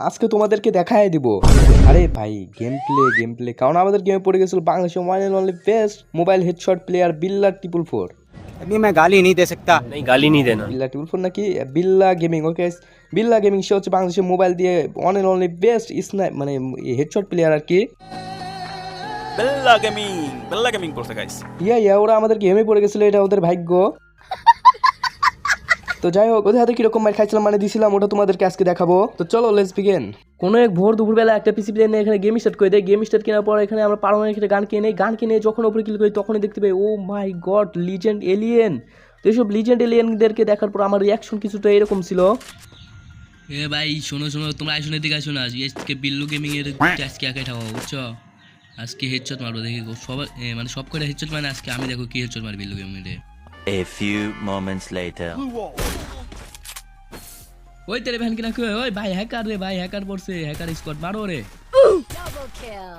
আজকে তোমাদেরকে দেখাই দিব আরে ভাই গেম প্লে গেম প্লে কারণ আমাদের গেমে পড়ে গেছিল বাংলাদেশের one and only best mobile headshot player Billa triple four अभी मैं गाली नहीं दे सकता नहीं गाली नहीं देना বিল্লা ট্রিপল ফোর নাকি বিল্লা গেমিং ওকে বিল্লা গেমিং সে হচ্ছে বাংলাদেশের মোবাইল দিয়ে one and only best snipe মানে হেডশট প্লেয়ার আর কি বেল্লা গেমিং বেল্লা গেমিং করছে গাইস ইয়া ইয়া ওরা আমাদের গেমে পড়ে গেছিলো এটা ওদের ভাগ্য তো যাই হোক ওদের হাতে কীরকম মার খাইছিলাম মানে দিছিলাম ওটা তোমাদেরকে আজকে দেখাবো। তো চলো লেটস বিগেন কোনো এক ভোর দুপুরবেলা একটা পিসি প্লেয়ার নিয়ে এখানে গেম স্টার্ট করে দেয়। গেম স্টার্ট কেনার পর এখানে আমরা পারমানেন্ট একটা গান কিনে গান কিনে যখন ওপরে ক্লিক করি তখনই দেখতে পাই oh my god legend alien তো এইসব লিজেন্ড এলিয়েনদেরকে দেখার পর আমার রিয়াকশন কিছুটা এরকম ছিল। এ ভাই শোনো শোনো তোমরা আইসো দিকে আসো না। আজকে বিল্লু গেমিং এর আজকে একাই ঠাও বুঝছ? আজকে হেডশট মারবো দেখি সবাই মানে সব করে হেডশট মানে আজকে আমি দেখো কি হেডশট মার বিল্লু গেমিং এর A few moments later. ওই তেরে ভ্যান কিনা কই ওই ভাই হ্যাকার রে ভাই হ্যাকার পড়ছে হ্যাকার স্কোয়াড মারো রে ডাবল kill.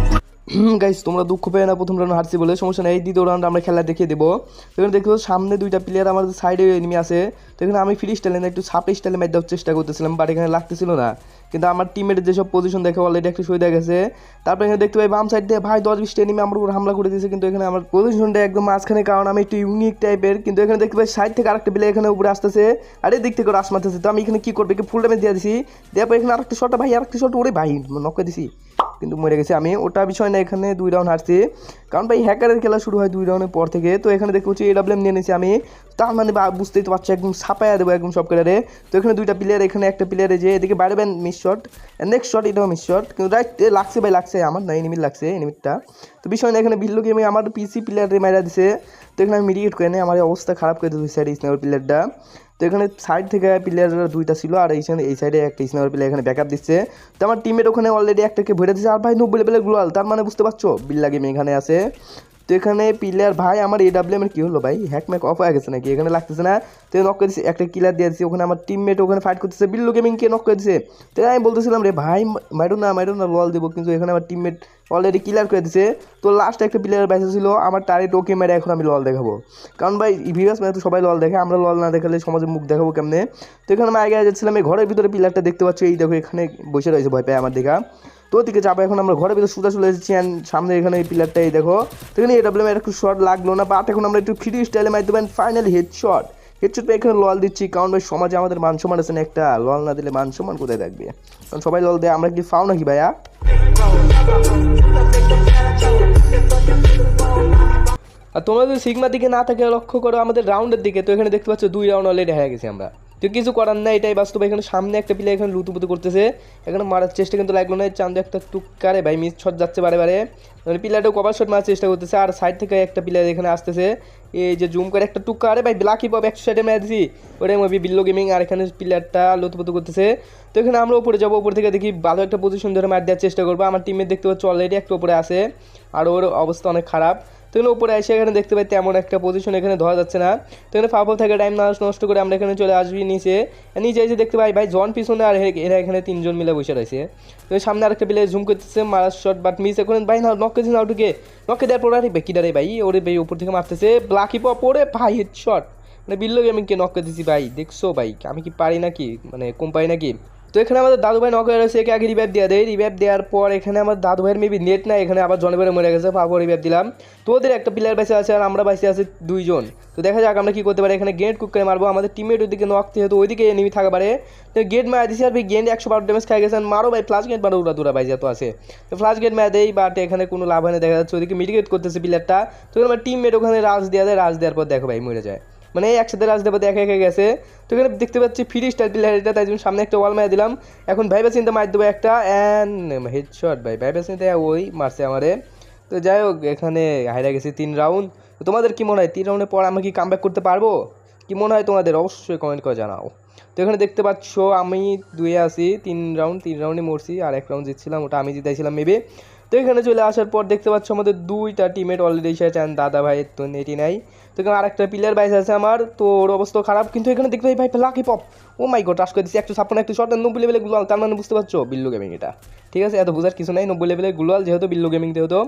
গাইস তোমরা দুঃখ পেয়ে না, প্রথম রাউন্ড হারছি বলে, সমস্যা নেই। দ্বিতীয় রাউন্ড আমরা খেলা দেখিয়ে দেবো। এখানে দেখব সামনে দুইটা প্লেয়ার আমাদের সাইডে এনিমি আছে। তো এখানে আমি ফ্রি স্টাইলে একটু সাপে স্টাইলে মার দেওয়ার চেষ্টা করতেছিলাম বাট এখানে লাগতেছিল না। কিন্তু আমার টিমের যেসব পজিশন দেখে অলরেডি একটা সুবিধা গেছে। তারপর এখানে দেখতে পাই, বাম সাইড দিয়ে ভাই দশ বিশটা এনিমি আমার উপর হামলা করে দিয়েছে, কিন্তু এখানে আমার পজিশনটা একদম মাঝখানে, কারণ আমি একটু ইউনিক টাইপের কিন্তু এখানে দেখতে পাই সাইড থেকে আরেকটা প্লেয়ার এখানে উপরে আসতেছে। আর দিক থেকে রাস মারতেছে। তো আমি এখানে কি করবে? কি ফুল ড্যামেজ দিয়ে দিছি। দেওয়ার পর এখানে আরেকটা শটটা ভাই, আরেকটা শট ওরে ভাই নকে দিছি। কিন্তু মরে গেছে। আমি ওটা বিষয় না, এখানে দুই রাউন্ড হারছি। কারণ ভাই হ্যাকারের খেলা শুরু হয় দুই রাউন্ডের পর থেকে। তো এখানে দেখতে পাচ্ছি এডাব্লিউএম নিয়ে নিয়েছি আমি। তার মানে বুঝতেই তো পারছ, একদম ছাপাইয়া দেবো একদম সব কেলারে তো এখানে দুইটা প্লেয়ার এখানে একটা প্লেয়ারে যে, এদিকে বাইরে ban miss shot next shot এটাও মিস শট কিন্তু রাইট লাগছে ভাই, লাগছে আমার, না এনিমিট লাগছে এনিমিটটা তো বিষয় এখানে বিল্লু গেমে আমার পিসি প্লেয়ারে মারা দিছে। তো এখানে আমি মিডিয়েট করে নিই, আমার অবস্থা খারাপ করে দিয়েছে সাইড স্নাইপার প্লেয়ারটা তো এখানে সাইড থেকে প্লেয়ার দুইটা ছিল, আর এইখানে এই সাইডে একটা স্নাইপার প্লেয়ার এখানে ব্যাকআপ দিচ্ছে। তো আমার টিমের ওখানে অলরেডি একটাকে ভরে দিচ্ছে আর ভাই নব্বই লেভেলের গ্লোয়াল তার মানে বুঝতে পারছ, বিল্লা গেম এখানে আছে। তো এখানে প্লেয়ার ভাই, আমার এডাব্লিউএম এর কি হলো ভাই? হ্যাক ম্যাক অফ হয়ে গেছে নাকি? এখানে লাগতেছে না। তো নক করে দিচ্ছে একটা কিলার দিয়ে দিচ্ছে ওখানে আমার টিমমেট ওখানে ফাইট করতেছে, বিল্লু গেমিংকে নক করে দিচ্ছে তো আমি বলতেছিলাম, রে ভাই মাইরো না মাইরো না লল দেবো। কিন্তু এখানে আমার টিমমেট অলরেডি ক্লিয়ার করে দিচ্ছে তো লাস্ট একটা প্লেয়ার বেঁচে ছিল, আমার টার্গেট ওকে মেরে এখন আমি লল দেখাবো। কারণ ভাই ভিউয়ার্স মানে তো সবাই লল দেখে, আমরা লল না দেখালে সমাজে মুখ দেখাবো কেমনে? তো এখানে আমি আগে যাচ্ছিলাম, এই ঘরের ভিতরে প্লেয়ারটা দেখতে পাচ্ছি, এই দেখো এখানে বসে রয়েছে ভয় পায় আমার দেখা। তো ওদিকে যাব, এখন আমরা ঘরের ভিতরে সুদা চলে এসেছি সামনে এখানে এই প্লেয়ারটা এই দেখো। তো এখানে এই ডাব্লিউ একটু শর্ট লাগল না বাট এখন আমরা একটু ফ্রি স্টাইলে মারি দেবেন ফাইনালি হেড শট হেডশট পেয়ে এখানে লল দিচ্ছি, কারণ ভাই সমাজে আমাদের মান সম্মান আছে না একটা, লল না দিলে মান সম্মান কোথায় থাকবে? কারণ সবাই লল দেয়, আমরা কি ফাও নাকি ভাইয়া? আর তোমরা যদি সিগমার দিকে না থাকে লক্ষ্য করো, আমাদের রাউন্ডের দিকে, তো এখানে দেখতে পাচ্ছ দুই রাউন্ড অলরেডি হয়ে গেছি আমরা। তো কিছু করার নাই, এটাই বাস্তব। এখানে সামনে একটা প্লেয়ার এখানে লুতুপুতু করতেছে। এখানে মারার চেষ্টা কিন্তু লাগল না, চান্দু একটা টুকারে ভাই মিস শট যাচ্ছে বারে বারে। মানে প্লেয়ারটা কভার শট মারার চেষ্টা করতেছে, আর সাইড থেকে একটা প্লেয়ার এখানে আসতেছে। এই যে জুম করে একটা টুকা ভাই ব্লাকি পপ একশো সাইডে মেরে দিছি। ওরে মুভি বিল্লো গেমিং আর এখানে প্লেয়ারটা লুতুপুতু করতেছে। তো এখানে আমরা উপরে যাব, উপর থেকে দেখি ভালো একটা পজিশন ধরে মার দেওয়ার চেষ্টা করব। আমার টিমের দেখতে পাচ্ছি অলরেডি একটা উপরে আছে, আর ওর অবস্থা অনেক খারাপ। তো এখানে উপরে এসে এখানে দেখতে পাই তেমন একটা পজিশন এখানে ধরা যাচ্ছে না। তো এখানে ফাফল থেকে টাইম না নষ্ট করে আমরা এখানে চলে আসবি নিচে। নিচে এসে দেখতে পাই, ভাই, জন পিছনে আর এরা এখানে তিনজন মিলে বসে রয়েছে। তো সামনে আরেকটা প্লেয়ার জুম করতেছে, মারার শট বাট মিস এখন ভাই, না নক করেছে না ওটুকে নকে দেওয়ার পর আরে বেকি ডারে ভাই, ওরে ভাই, উপর থেকে মারতেছে। ব্লাকি পপ ওরে ভাই হেড শট মানে বিল্লো গেমিংকে নক করে দিছি, ভাই। দেখছ, ভাই, আমি কি পারি নাকি? মানে কম পারি নাকি? তো এখানে আমাদের দাদু ভাই নক হয়ে রয়েছে একে আগে রিভাইভ দেওয়া দেয়। রিভাইভ দেওয়ার পর এখানে আমার দাদু ভাইয়ের মেবি নেট নাই, এখানে আবার জনে মরে গেছে পাপড় রিভাইভ দিলাম। তো ওদের একটা প্লেয়ার বেঁচে আছে আর আমরা বেঁচে আছি দুইজন। তো দেখা যাক আমরা কী করতে পারি, এখানে গেট কুক করে মারবো। আমাদের টিমের ওইদিকে নক যেহেতু ওইদিকে এনিমি থাকা পারে। তো গেট মারা দিছি আর ভাই গেন্ড একশো বারো ড্যামেজ খাই গেছেন মারো ভাই ফ্লাশ গেট মারো, উড়া দুরা ভাই যত আছে। তো ফ্লাশ গেট মারা দেয় বাট এখানে কোনো লাভ হয় না, দেখা যাচ্ছে। ওইদিকে মিডিকেট করতেছে প্লেয়ারটা তো আমার টিমমেট ওখানে রাজ দেওয়া দেয় রাজ দেওয়ার পর দেখো ভাই, মরে যায়। মানে একসাথে রাজ দেবো দেখা একে গেছে। তো এখানে দেখতে পাচ্ছি ফ্রি স্টাইল প্লেয়ার এটা তাই জন্য সামনে একটা ওয়াল মারা দিলাম। এখন ভাইবা চিন্তা মার দেবো একটা অ্যান্ড হেডশট ভাই। ভাইবা চিন্তা ওই মারছে আমারে। তো যাই হোক, এখানে হাইরা গেছি তিন রাউন্ড তোমাদের কি মনে হয়, তিন রাউন্ডের পর আমরা কি কামব্যাক করতে পারব? কি মনে হয় তোমাদের? অবশ্যই কমেন্ট করে জানাও। তো এখানে দেখতে পাচ্ছ, আমি দুয়ে আছি। তিন রাউন্ড তিন রাউন্ডে মরছি, আর এক রাউন্ড জিতছিলাম, ওটা আমি জিতাইছিলাম মেবি তো এখানে চলে আসার পর দেখতে পাচ্ছ আমাদের দুইটা টিমেট অলরেডি এসেছে and দাদা ভাইয়ের তো নেটি নাই। তো এখানে আরেকটা প্লেয়ার বাইস আছে আমার। তো ওর অবস্থা খারাপ। কিন্তু এখানে দেখতে পাই ভাই lucky pop oh my god rush করে দিচ্ছি একশো ছাপ্পান্ন, একটু শর্ট নব্বই লেভেলে গুলাল তার মানে বুঝতে পারছ, বিল্লু গেমিং এটা। ঠিক আছে? এত বোঝার কিছু নাই। নব্বই লেভেলে গুলাল যেহেতু বিল্লু গেমিং যেহেতু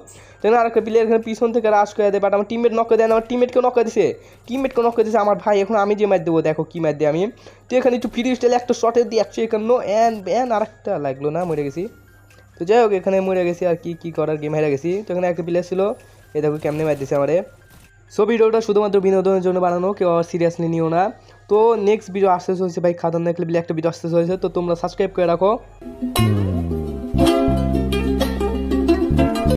তো এখানে আরেকটা প্লেয়ার এখানে পিছন থেকে রাশ করে দেয়। বাট আমার টিমমেট নক করে দেয় আমার টিমমেটকে নক করে দিছে। টিমমেটকে নক করে দিছে। আমার ভাই, এখন আমি যে ম্যাচ দেবো, দেখো কি ম্যাচ দিই আমি। তো এখানে একটু ফ্রি স্টাইলে একটা শর্টে দিয়ে একশো একান্ন। অ্যান ব্যান আরেকটা লাগল না, মরে গেছি। তো যাই হোক, এখানে মরে গেছি আর কি কি করার গেম হেরে গেছি। তো এখানে একটা প্লেয়ার ছিল। এ দেখো কেমনে মার দিছে আমারে। সো ভিডিওটা শুধুমাত্র বিনোদনের জন্য বানানো, কেউ আবার সিরিয়াসলি নিও না। তো নেক্সট ভিডিও আসতে হয়েছে ভাই খাতারনাক লেভেলে একটা ভিডিও আসতে হয়েছে তো তোমরা সাবস্ক্রাইব করে রাখো।